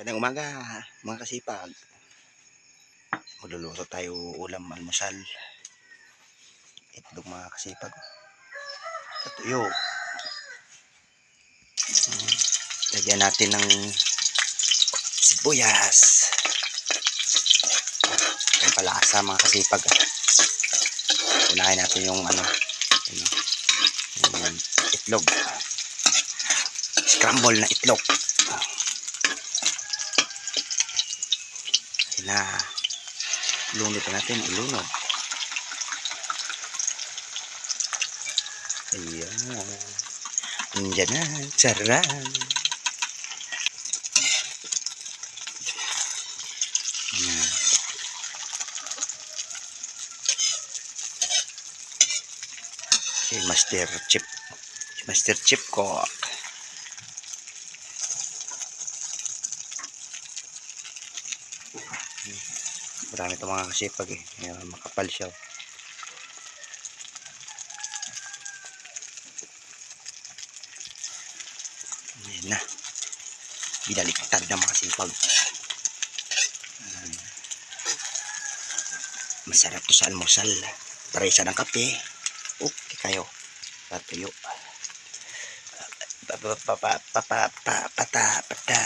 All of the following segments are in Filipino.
Magandang umaga, mga kasipag. Magluluto tayo ulam almusal. Itlog mga kasipag. Katuyo. Hmm. Lagyan natin ng sibuyas. Ang palasa mga kasipag. Unahin natin yung ano, ano yung itlog. Scramble na itlog. Na lunod na natin ilunod ayan andyan na charan si master chip. Master chip ko Marami itong mga kasipag eh. Ayan, makapal siya. oh. Ayan na. Binaliktad na mga. Ayan. Masarap to sa almusal. Paresa ng kape. Okay kayo. Patuyo. Pa pa pa pa pa pa pa pata pata. Pa pata pata pata.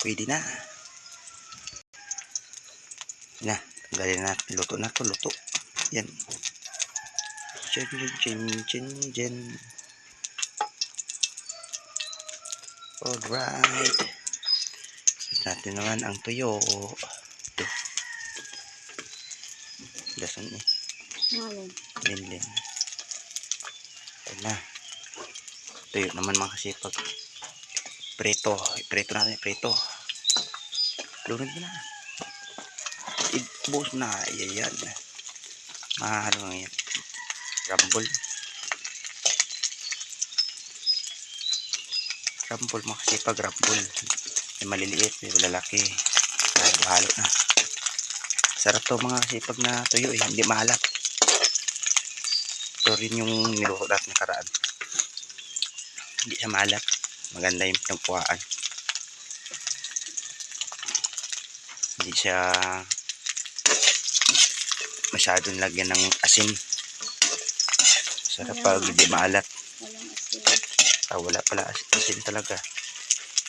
Pwede na. Na, tanggalin na. Luto na to, luto. Yan. Chen, chen, chen, chen. Alright. Natin naman ang tuyo. Ito. Lason eh. Alin? Linlin. Ayan na. Tuyo naman mga kasipag. Preto. Preto natin. Preto. Lunod mo na. Ibus na. Ayan. Mahalo nga yan. Rumble. Rumble mga kasipag. Rumble. May maliliit. May malalaki. Halo-halo na. Sarap to mga kasipag na tuyo eh. Hindi maalat. Ito rin yung niluto natin nakaraan. Hindi siya maalat. Maganda yung pinagpuaan. Hindi siya masyadong lagyan ng asin. Sarap pag hindi maalat. Asin. Ah, wala pala as- asin talaga.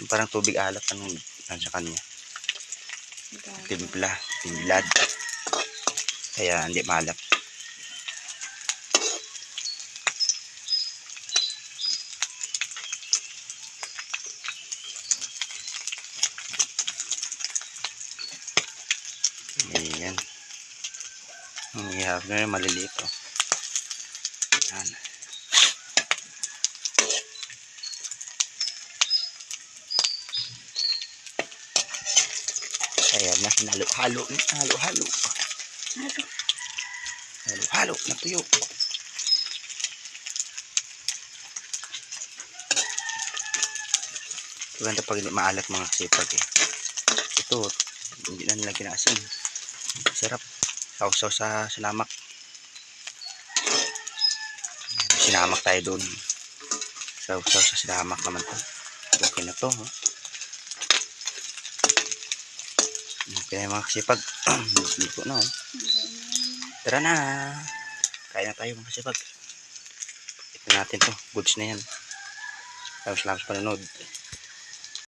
Yung parang tubig alat ang ano sa kanya. Timpla, timlad. Kaya hindi maalat. Ayan. Ang na yun, maliliit oh. Ayan. Ayan na, halo-halo, halo-halo. Ano? Halo-halo na tuyo. Maganda pag hindi maalat mga sipag eh. Ito, hindi na nilagyan ng asin. Sarap. Sausaw sa sinamak. Sinamak tayo doon. Sausaw sa sinamak naman to. Okay na to. Oh. Okay na yung mga kasipag. Luto na oh. Tara na. Kain na tayo mga kasipag. Ito natin to. Goods na yan. Tapos lang sa panonood.